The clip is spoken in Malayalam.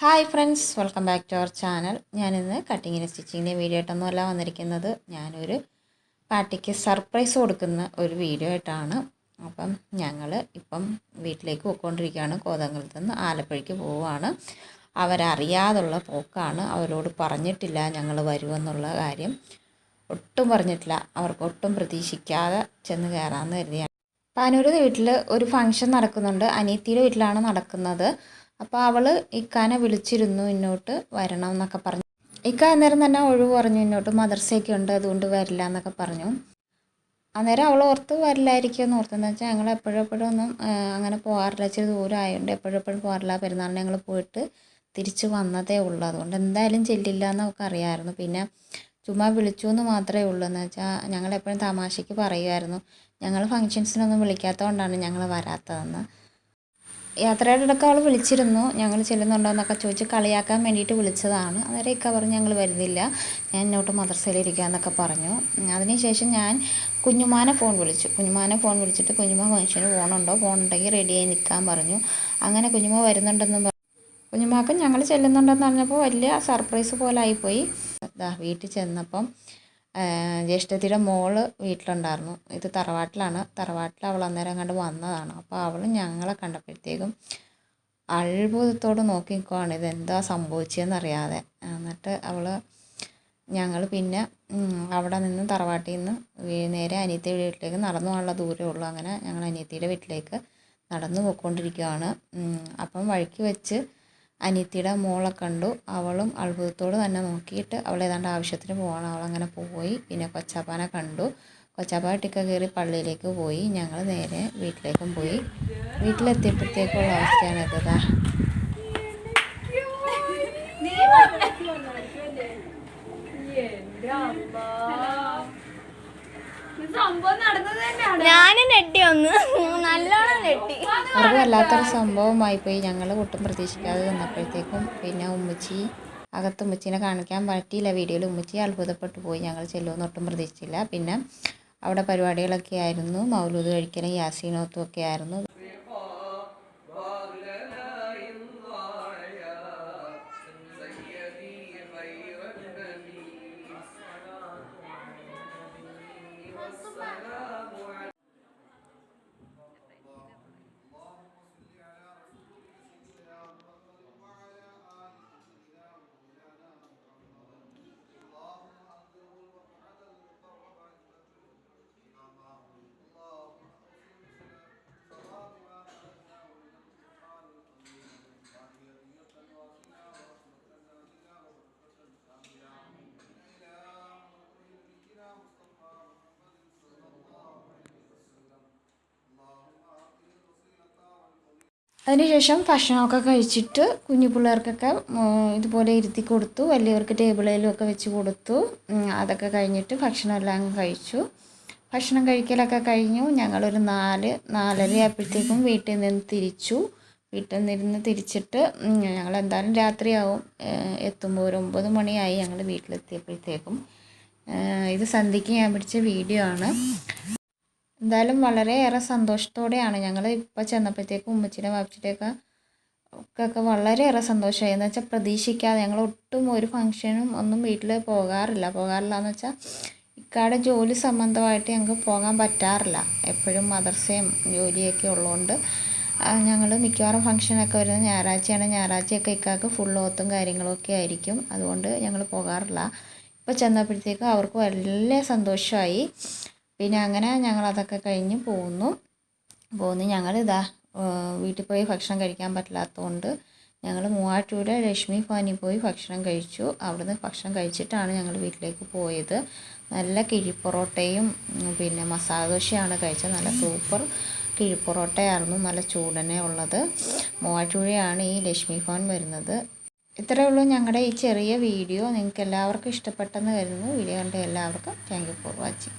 Hi friends welcome back to our channel. ഞാനിന്ന് കട്ടിങ്ങിന് സ്റ്റിച്ചിങ്ങിന്റെ വീഡിയോ ആയിട്ടൊന്നുമല്ല വന്നിരിക്കുന്നത്. ഞാനൊരു പാർട്ടിക്ക് സർപ്രൈസ് കൊടുക്കുന്ന ഒരു വീഡിയോ ആയിട്ടാണ്. അപ്പം ഞങ്ങൾ ഇപ്പം വീട്ടിലേക്ക് പോയിക്കൊണ്ടിരിക്കുകയാണ്. കോതങ്കലത്ത് നിന്ന് ആലപ്പുഴയ്ക്ക് പോവുകയാണ്. അവരറിയാതുള്ള പോക്കാണ്. അവരോട് പറഞ്ഞിട്ടില്ല ഞങ്ങൾ വരുമെന്നുള്ള കാര്യം. ഒട്ടും പറഞ്ഞിട്ടില്ല. അവർക്ക് ഒട്ടും പ്രതീക്ഷിക്കാതെ ചെന്ന് കയറാമെന്ന് കരുതിയാണ്. പാനൂർ വീട്ടിൽ ഒരു ഫംഗ്ഷൻ നടക്കുന്നുണ്ട്. അനിയത്തിയുടെ വീട്ടിലാണ് നടക്കുന്നത്. അപ്പോൾ അവൾ ഇക്കാനെ വിളിച്ചിരുന്നു ഇന്നോട്ട് വരണം എന്നൊക്കെ പറഞ്ഞു. ഇക്ക അന്നേരം തന്നെ ഒഴിവ് പറഞ്ഞു ഇന്നോട്ട് മദർസയൊക്കെ ഉണ്ട് അതുകൊണ്ട് വരില്ല എന്നൊക്കെ പറഞ്ഞു. അന്നേരം അവൾ ഓർത്ത് വരില്ലായിരിക്കും എന്ന് ഓർത്തെന്ന് വെച്ചാൽ ഞങ്ങൾ എപ്പോഴും എപ്പോഴും ഒന്നും അങ്ങനെ പോകാറില്ല. ഇച്ചിരി ദൂരം ആയതുകൊണ്ട് എപ്പോഴും പോകാറില്ല. പെരുന്നാളിന് ഞങ്ങൾ പോയിട്ട് തിരിച്ച് വന്നതേ ഉള്ളൂ. അതുകൊണ്ട് എന്തായാലും ചെല്ലില്ല എന്നൊക്കെ അറിയാമായിരുന്നു പിന്നെ ചുമ്മാ വിളിച്ചു എന്ന് മാത്രമേ ഉള്ളൂ. എന്ന് വെച്ചാൽ ഞങ്ങൾ എപ്പോഴും തമാശയ്ക്ക് പറയുമായിരുന്നു ഞങ്ങൾ ഫങ്ഷൻസിനൊന്നും വിളിക്കാത്തതുകൊണ്ടാണ് ഞങ്ങൾ വരാത്തതെന്ന്. യാത്രയുടെ ഇടയ്ക്ക് അവൾ വിളിച്ചിരുന്നു. ഞങ്ങൾ ചെല്ലുന്നുണ്ടോയെന്നൊക്കെ ചോദിച്ച് കളിയാക്കാൻ വേണ്ടിയിട്ട് വിളിച്ചതാണ്. അന്നേരം ഇക്ക പറഞ്ഞു ഞങ്ങൾ വരുന്നില്ല. ഞാൻ ഇന്നോട്ട് മദ്രസയിലിരിക്കുക എന്നൊക്കെ പറഞ്ഞു. അതിനുശേഷം ഞാൻ കുഞ്ഞുമാനെ ഫോൺ വിളിച്ചു. കുഞ്ഞുമാനെ ഫോൺ വിളിച്ചിട്ട് കുഞ്ഞുമ ഫംഗ്ഷന് പോകണുണ്ടോ പോകണമെങ്കിൽ റെഡിയായി നിൽക്കാൻ പറഞ്ഞു. അങ്ങനെ കുഞ്ഞുമ വരുന്നുണ്ടെന്നും പറഞ്ഞു കുഞ്ഞുമാക്കും ഞങ്ങൾ ചെല്ലുന്നുണ്ടെന്ന് പറഞ്ഞപ്പോൾ വലിയ സർപ്രൈസ് പോലെ ആയിപ്പോയി വീട്ടിൽ ചെന്നപ്പം ജ്യേഷ്ഠത്തിയുടെ മോൾ വീട്ടിലുണ്ടായിരുന്നു. ഇത് തറവാട്ടിലാണ്. തറവാട്ടിൽ അവൾ അന്നേരം അങ്ങോട്ട് വന്നതാണ്. അപ്പോൾ അവൾ ഞങ്ങളെ കണ്ടപ്പോഴത്തേക്കും അത്ഭുതത്തോട് നോക്കി നിൽക്കുവാണ് ഇതെന്താ സംഭവിച്ചതെന്നറിയാതെ എന്നിട്ട് അവൾ ഞങ്ങൾ പിന്നെ അവിടെ നിന്ന് തറവാട്ടിൽ നിന്ന് നേരെ അനിയത്തിയുടെ വീട്ടിലേക്ക് നടന്നു പോകാനുള്ള ദൂരമേ ഉള്ളൂ. അങ്ങനെ ഞങ്ങൾ അനിയത്തിയുടെ വീട്ടിലേക്ക് നടന്നു പോയിക്കൊണ്ടിരിക്കുകയാണ് അപ്പം വഴിക്ക് വെച്ച് അനിയത്തിയുടെ മോളെ കണ്ടു. അവളും അത്ഭുതത്തോട് തന്നെ നോക്കിയിട്ട് അവൾ ഏതാണ്ട് ആവശ്യത്തിന് പോവാണ്. അവളങ്ങനെ പോയി. പിന്നെ കൊച്ചാപ്പാനെ കണ്ടു. കൊച്ചാപ്പ ടിക്ക കയറി പള്ളിയിലേക്ക് പോയി. ഞങ്ങൾ നേരെ വീട്ടിലേക്കും പോയി. വീട്ടിലെത്തിയപ്പോഴത്തേക്കുള്ള അവസ്ഥയാണ് ഇതാ അവർക്ക് വല്ലാത്തൊരു സംഭവമായി പോയി ഞങ്ങൾ ഒട്ടും പ്രതീക്ഷിക്കാതെ വന്നപ്പോഴത്തേക്കും പിന്നെ ഉമ്മച്ചി അകത്ത് ഉമ്മച്ചിനെ കാണിക്കാൻ പറ്റിയില്ല വീഡിയോയിൽ. ഉമ്മച്ചി അത്ഭുതപ്പെട്ടു പോയി. ഞങ്ങൾ ചെല്ലുമെന്ന് ഒട്ടും പ്രതീക്ഷിച്ചില്ല. പിന്നെ അവിടെ പരിപാടികളൊക്കെ ആയിരുന്നു. മൗലൂദ് കഴിക്കലും യാസീനോത്തും ഒക്കെ ആയിരുന്നു അതിനുശേഷം ഭക്ഷണമൊക്കെ കഴിച്ചിട്ട് കുഞ്ഞു പിള്ളേർക്കൊക്കെ ഇതുപോലെ ഇരുത്തി കൊടുത്തു. വലിയവർക്ക് ടേബിളിലും ഒക്കെ വെച്ച് കൊടുത്തു. അതൊക്കെ കഴിഞ്ഞിട്ട് ഭക്ഷണമെല്ലാം കഴിച്ചു. ഭക്ഷണം കഴിക്കലൊക്കെ കഴിഞ്ഞു. ഞങ്ങളൊരു നാല് നാലര ആയപ്പോഴത്തേക്കും വീട്ടിൽ നിന്ന് തിരിച്ചു. വീട്ടിൽ നിന്ന് തിരിച്ചിട്ട് ഞങ്ങൾ എന്തായാലും രാത്രിയാവും. എത്തുമ്പോൾ ഒരു ഒമ്പത് മണിയായി ഞങ്ങൾ വീട്ടിലെത്തിയപ്പോഴത്തേക്കും. ഇത് സന്ധ്യയ്ക്ക് ഞാൻ പിടിച്ച വീഡിയോ ആണ്. എന്തായാലും വളരെയേറെ സന്തോഷത്തോടെയാണ് ഞങ്ങൾ ഇപ്പോൾ ചെന്നപ്പോഴത്തേക്കും ഉമ്മച്ചിയുടെ വാപ്പച്ചിയുടെയൊക്കെ ഒക്കെ വളരെയേറെ സന്തോഷമായി. എന്ന് വെച്ചാൽ പ്രതീക്ഷിക്കാതെ ഞങ്ങൾ ഒട്ടും ഒരു ഫംഗ്ഷനും ഒന്നും വീട്ടിൽ പോകാറില്ല. പോകാറില്ല എന്ന് വെച്ചാൽ ഇക്കാടെ ജോലി സംബന്ധമായിട്ട് ഞങ്ങൾക്ക് പോകാൻ പറ്റാറില്ല. എപ്പോഴും മദർസയും ജോലിയൊക്കെ ഉള്ളതുകൊണ്ട് ഞങ്ങൾ മിക്കവാറും ഫംഗ്ഷനൊക്കെ വരുന്നത് ഞായറാഴ്ചയാണ്. ഞായറാഴ്ചയൊക്കെ ഇക്കാക്ക് ഫുൾ ഓത്തും കാര്യങ്ങളൊക്കെ ആയിരിക്കും. അതുകൊണ്ട് ഞങ്ങൾ പോകാറില്ല. ഇപ്പോൾ ചെന്നപ്പോഴത്തേക്കും അവർക്ക് വലിയ സന്തോഷമായി. പിന്നെ അങ്ങനെ ഞങ്ങൾ അതൊക്കെ കഴിഞ്ഞ് പോന്നു. പോന്ന്. ഞങ്ങളിതാ വീട്ടിൽ പോയി ഭക്ഷണം കഴിക്കാൻ പറ്റില്ലാത്തതുകൊണ്ട് ഞങ്ങൾ മൂവാറ്റൂര് ലക്ഷ്മി ഭവനിൽ പോയി ഭക്ഷണം കഴിച്ചു. അവിടുന്ന് ഭക്ഷണം കഴിച്ചിട്ടാണ് ഞങ്ങൾ വീട്ടിലേക്ക് പോയത്. നല്ല കിഴിപ്പൊറോട്ടയും പിന്നെ മസാല ദോശയാണ് കഴിച്ചത്. നല്ല സൂപ്പർ കിഴിപ്പൊറോട്ടയായിരുന്നു. നല്ല ചൂടനെ ഉള്ളത്. മൂവാറ്റുപുഴയാണ് ഈ ലക്ഷ്മി ഭവൻ വരുന്നത്. ഇത്രയേ ഉള്ളൂ ഞങ്ങളുടെ ഈ ചെറിയ വീഡിയോ. നിങ്ങൾക്ക് എല്ലാവർക്കും ഇഷ്ടപ്പെട്ടെന്ന് കരുതുന്നു. വീഡിയോ കണ്ട എല്ലാവർക്കും താങ്ക് യു ഫോർ വാച്ചിങ്